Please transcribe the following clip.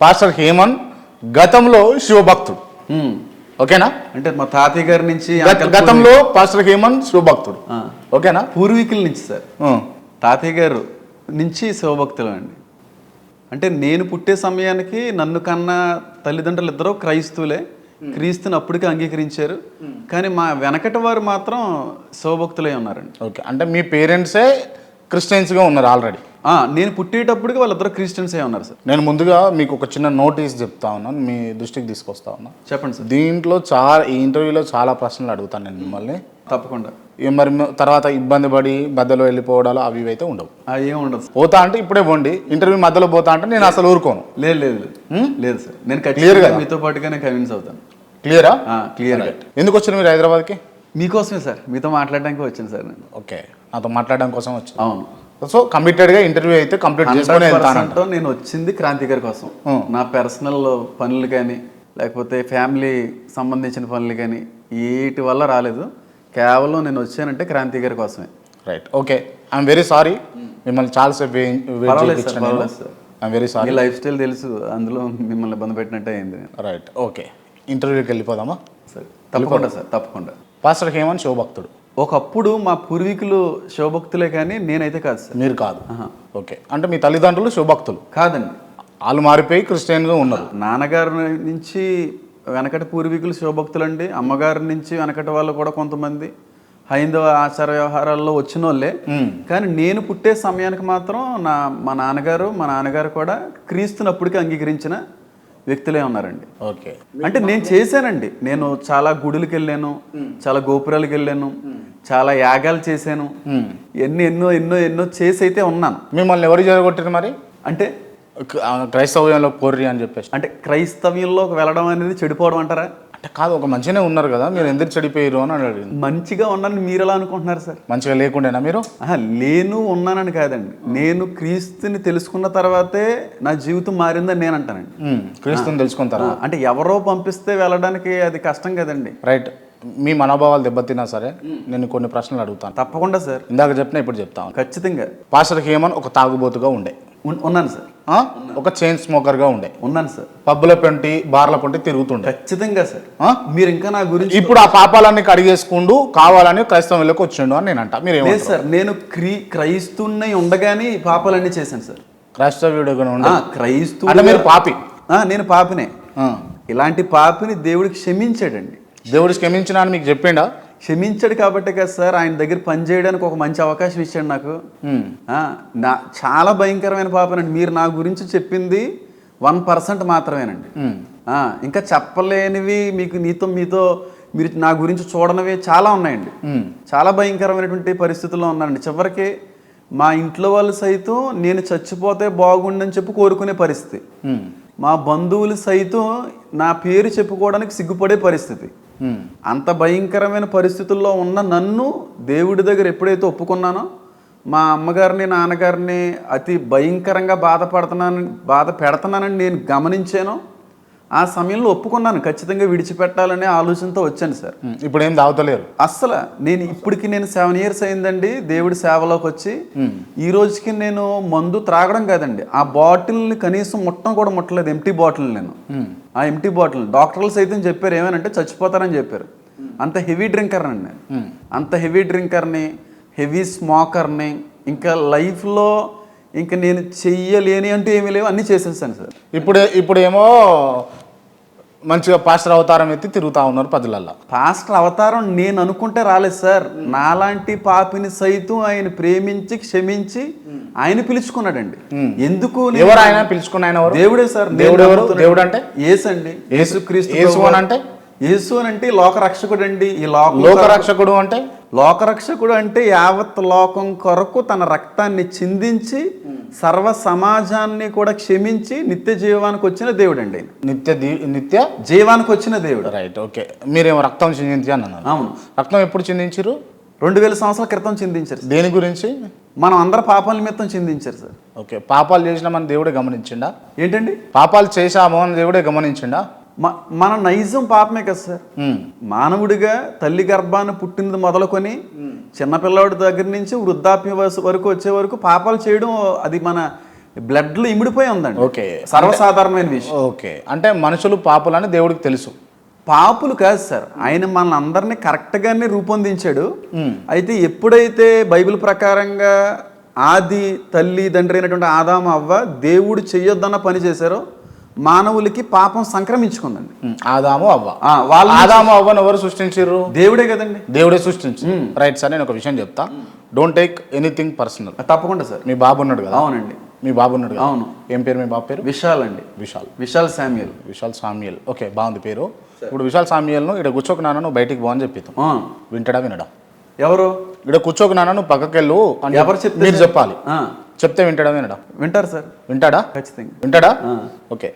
Pastor హేమన్ గతంలో శివభక్తుడు. ఓకేనా? అంటే మా తాతయ్య గారి నుంచి గతంలో పాస్టర్ హేమన్ శివభక్తుడు. ఆ. ఓకేనా? పూర్వీకుల నుంచి సార్. తాతయ్య గారు నుంచి శివభక్తులు అండి. అంటే నేను పుట్టే సమయానికి నన్ను కన్న తల్లిదండ్రులు ఇద్దరు క్రైస్తువులే. క్రీస్తుని అప్పటికే అంగీకరించారు. కానీ మా వెనకటి వారు మాత్రం శివభక్తులే ఉన్నారండి. ఓకే. అంటే మీ పేరెంట్సే క్రిస్టియన్స్గా ఉన్నారు ఆల్రెడీ నేను పుట్టేటప్పటికి వాళ్ళిద్దరు క్రిస్టియన్సే ఉన్నారు సార్ నేను ముందుగా మీకు ఒక చిన్న నోటీస్ చెప్తా ఉన్నాను మీ దృష్టికి తీసుకొస్తా ఉన్నా. చెప్పండి సార్ దీంట్లో చాలా ఈ ఇంటర్వ్యూలో చాలా ప్రశ్నలు అడుగుతాను నేను మిమ్మల్ని. తప్పకుండా. మరి తర్వాత ఇబ్బంది పడి మధ్యలో వెళ్ళిపోవడాలు అవి అయితే ఉండవు. ఆ, ఏం ఉండదు పోతా అంటే ఇప్పుడే పోండి ఇంటర్వ్యూ మధ్యలో పోతా అంటే నేను అసలు ఊరుకోను. లేదు లేదు లేదు. సార్ నేను కదా? మీతో పాటుగానే కన్విన్స్ అవుతాను. క్లియరా క్లియర్గా ఎందుకు వచ్చారు మీరు హైదరాబాద్కి? మీకోసమే సార్ మీతో మాట్లాడడానికి వచ్చాను సార్ నేను. ఓకే నాతో మాట్లాడడం కోసం వచ్చాను. అవును. సో కమిటెడ్గా ఇంటర్వ్యూ అయితే కంప్లీట్ చేసుకొని వెళ్తానంట. 100% నేను వచ్చింది క్రాంతి గారి కోసం. నా పర్సనల్ పనులు కానీ లేకపోతే ఫ్యామిలీ సంబంధించిన పనులు కానీ ఏటి వల్ల రాలేదు. కేవలం నేను వచ్చానంటే క్రాంతి గారి కోసమే. Right okay I'm very sorry మిమ్మల్ని చాలాసేపు. I'm very sorry life style తెలుసు. అందులో మిమ్మల్ని ఇబ్బంది పెట్టినట్టే అయింది. రైట్ ఓకే ఇంటర్వ్యూకి వెళ్ళిపోదామా? సరే. తప్పకుండా సార్ తప్పకుండా. పాస్టర్ హేమన్ శివభక్తుడు ఒకప్పుడు మా పూర్వీకులు శివభక్తులే కానీ నేనైతే కాదు సార్. మీరు కాదు. ఓకే. అంటే మీ తల్లిదండ్రులు శివభక్తులు? కాదండి. వాళ్ళు మారిపోయి క్రిస్టియన్గా ఉన్నారు. నాన్నగారి నుంచి వెనకటి పూర్వీకులు శివభక్తులు అండి అమ్మగారి నుంచి వెనకటి వాళ్ళు కూడా కొంతమంది. హైందవ ఆచార వ్యవహారాల్లో వచ్చిన వాళ్ళే కానీ నేను పుట్టే సమయానికి మాత్రం నా మా నాన్నగారు మా నాన్నగారు కూడా క్రీస్తుని అప్పటికే అంగీకరించిన వ్యక్తులే ఉన్నారండి. ఓకే. అంటే నేను చేశానండి. నేను చాలా గుడులకు వెళ్ళాను చాలా గోపురాలకు వెళ్ళాను చాలా యాగాలు చేశాను. ఎన్ని ఎన్నో ఎన్నో ఎన్నో చేసి అయితే ఉన్నాను. మిమ్మల్ని ఎవరు జరగొట్టారు మరి? అంటే? క్ర- క్రైస్తవ్యంలో కోర్రి అని చెప్పేసి. అంటే క్రైస్తవ్యంలోకి వెళ్ళడం అనేది చెడిపోవడం అంటారా? అంటే కాదు ఒక మంచిగానే ఉన్నారు కదా మీరు ఎందుకు చెడిపోయారు అని అడిగింది. మంచిగా ఉన్నానని మీరు ఎలా అనుకుంటున్నారు సార్? మంచిగా లేకుండేనా మీరు? లేను ఉన్నానని కాదండి. నేను క్రీస్తుని తెలుసుకున్న తర్వాతే నా జీవితం మారిందని నేను అంటానండి. క్రీస్తుని తెలుసుకుంటారా అంటే ఎవరో పంపిస్తే వెళ్ళడానికి అది కష్టం కదండి. రైట్. మీ మనోభావాలు దెబ్బతిన్నా సరే నేను కొన్ని ప్రశ్నలు అడుగుతాను. తప్పకుండా సార్. ఇందాక చెప్పిన ఇప్పుడు చెప్తాను ఖచ్చితంగా. పాస్టర్ హేమన్ ఒక తాగుబోతుగా ఉండే. ఉన్- ఉన్నాను సార్? ఒక చైన్ స్మోకర్గా ఉండే. ఉన్నాను సార్. పబ్బుల పెంటి బార్ల పెంటి తిరుగుతుండే. ఖచ్చితంగా సార్? మీరు ఇంకా నా గురించి ఇప్పుడు ఆ పాపాలన్నీ కడిగేసుకుంటూ కావాలని క్రైస్తవంలోకి వచ్చిండు అని నేను అంట మీరు లేదు సార్ నేను క్రీ క్రైస్తున్నై ఉండగానే ఈ పాపాలన్నీ చేశాను సార్. క్రైస్తవుడుగా ఉండే? క్రైస్తవు అంటే మీరు పాపి. నేను పాపినే. ఇలాంటి పాపిని దేవుడికి క్షమించాడండి. దేవుడు క్షమించిన అని మీకు చెప్పిండా? క్షమించాడు కాబట్టే కదా సార్ ఆయన దగ్గర పని చేయడానికి ఒక మంచి అవకాశం ఇచ్చాడు నాకు. నా చాలా భయంకరమైన పాపనండి మీరు నా గురించి చెప్పింది వన్ పర్సెంట్ మాత్రమేనండి. ఇంకా చెప్పలేనివి మీకు నీతో మీతో మీరు నా గురించి చూడనివి చాలా ఉన్నాయండి. చాలా భయంకరమైనటువంటి పరిస్థితుల్లో ఉన్నానండి. చివరికి మా ఇంట్లో వాళ్ళు సైతం నేను చచ్చిపోతే బాగుండని చెప్పి కోరుకునే పరిస్థితి. మా బంధువులు సైతం నా పేరు చెప్పుకోవడానికి సిగ్గుపడే పరిస్థితి. అంత భయంకరమైన పరిస్థితుల్లో ఉన్న నన్ను దేవుడి దగ్గర ఎప్పుడైతే ఒప్పుకున్నానో మా అమ్మగారిని నాన్నగారిని అతి భయంకరంగా బాధపడుతున్నానని బాధ పెడుతున్నానని నేను గమనించానో ఆ సమయంలో ఒప్పుకున్నాను ఖచ్చితంగా విడిచిపెట్టాలనే ఆలోచనతో వచ్చాను సార్. ఇప్పుడు ఏం తాగుతలేరు అస్సలు నేను ఇప్పటికి నేను సెవెన్ ఇయర్స్ అయిందండి దేవుడి సేవలోకి వచ్చి. ఈ రోజుకి నేను మందు త్రాగడం కాదండి ఆ బాటిల్ని కనీసం ముట్టం కూడా ముట్టలేదు ఎంటీ బాటిల్ నేను. ఆ ఎంటీ బాటిల్ డాక్టర్లు సైతం చెప్పారు ఏమనంటే చచ్చిపోతారని చెప్పారు. అంత హెవీ డ్రింకర్ అండి నేను. అంత హెవీ డ్రింకర్ని హెవీ స్మోకర్ని ఇంకా లైఫ్లో ఇంకా నేను చెయ్యలేని అంటూ ఏమీ లేవు. అన్నీ చేసేసాను సార్. ఇప్పుడు ఇప్పుడేమో మంచిగా పాస్టర్ అవతారం ఎత్తి తిరుగుతా ఉన్నారు పదులల్లా పాస్టర్ అవతారం నేను అనుకుంటే రాలేదు సార్. నాలాంటి పాపిని సైతం ఆయన ప్రేమించి క్షమించి ఆయన పిలుచుకున్నాడండి. ఎందుకు నేను- ఎవరు ఆయన పిలుచుకున్న ఆయన దేవుడే సార్ దేవుడు ఎవరు? దేవుడు అంటే? యేసు అండి. యేసు క్రీస్తు యేసు అంటే? యేసు అని అంటే లోక రక్షకుడు అండి ఈ లోక లోకరక్షకుడు అంటే? లోకరక్షకుడు అంటే యావత్ లోకం కొరకు తన రక్తాన్ని చిందించి సర్వ సమాజాన్ని కూడా క్షమించి నిత్య జీవానికి వచ్చిన దేవుడు అండి ఆయన. నిత్య దీ- నిత్య? జీవానికి వచ్చిన దేవుడు. రైట్ ఓకే మీరేమో రక్తం చిందించి అని అన్నారు. అవును. రక్తం ఎప్పుడు చిందించారు రెండు వేల సంవత్సరాల క్రితం చిందించారు సార్. దేని గురించి? మనం అందరు పాపాల నిమిత్తం చిందించారు సార్. ఓకే పాపాలు చేసినామని దేవుడే గమనించిండా? ఏంటండి? పాపాలు చేశాము అని దేవుడే గమనించిండా? మన నైజం పాపమే కదా సార్. మానవుడిగా తల్లి గర్భాన్ని పుట్టినది మొదలుకొని చిన్నపిల్లవాడి దగ్గర నుంచి వృద్ధాప్య వయసు వరకు వచ్చే వరకు పాపాలు చేయడం అది మన బ్లడ్లో ఇమిడిపోయి ఉందండి. ఓకే. సర్వసాధారణమైన విషయం. ఓకే. అంటే మనుషులు పాపులని దేవుడికి తెలుసు. పాపులు కాదు సార్. ఆయన మనల్ని అందరినీ కరెక్ట్గానే రూపొందించాడు. అయితే ఎప్పుడైతే బైబిల్ ప్రకారంగా ఆది తల్లి తండ్రి అయినటువంటి ఆదాము అవ్వ దేవుడు చెయ్యొద్దన్న పని చేశారో మానవులకి పాపం సంక్రమించుకుందండి. ఆదాము అవ్వ. వాళ్ళ ఆదాము అవ్వను ఎవరు సృష్టించారు దేవుడే కదండి. దేవుడే సృష్టించి రైట్ సార్ నేను ఒక విషయం చెప్తా. డోంట్ టేక్ ఎనీథింగ్ పర్సనల్ తప్పకుండా సార్ మీ బాబు ఉన్నాడు కదా? అవునండి. మీ బాబు ఉన్నాడు కదా? అవును. ఏం పేరు మీ బాబు పేరు? విశాల్ అండి. Vishal. Vishal Samuel Vishal Samuel okay బాగుంది పేరు. ఇప్పుడు విశాల్ సామ్యల్ను ఇక్కడ కూర్చోక నాన్న నువ్వు బయటికి అని చెప్పిద్దాం. వింటడా వినడా? ఎవరు? ఇక్కడ కూర్చోక నాన్న నువ్వు పక్కకి వెళ్ళు అని ఎవరు మీరు? చెప్పాలి. చెప్తే వింటడా వినడా? వింటారు సార్. వింటాడా? ఖచ్చితంగా. వింటాడా. ఓకే.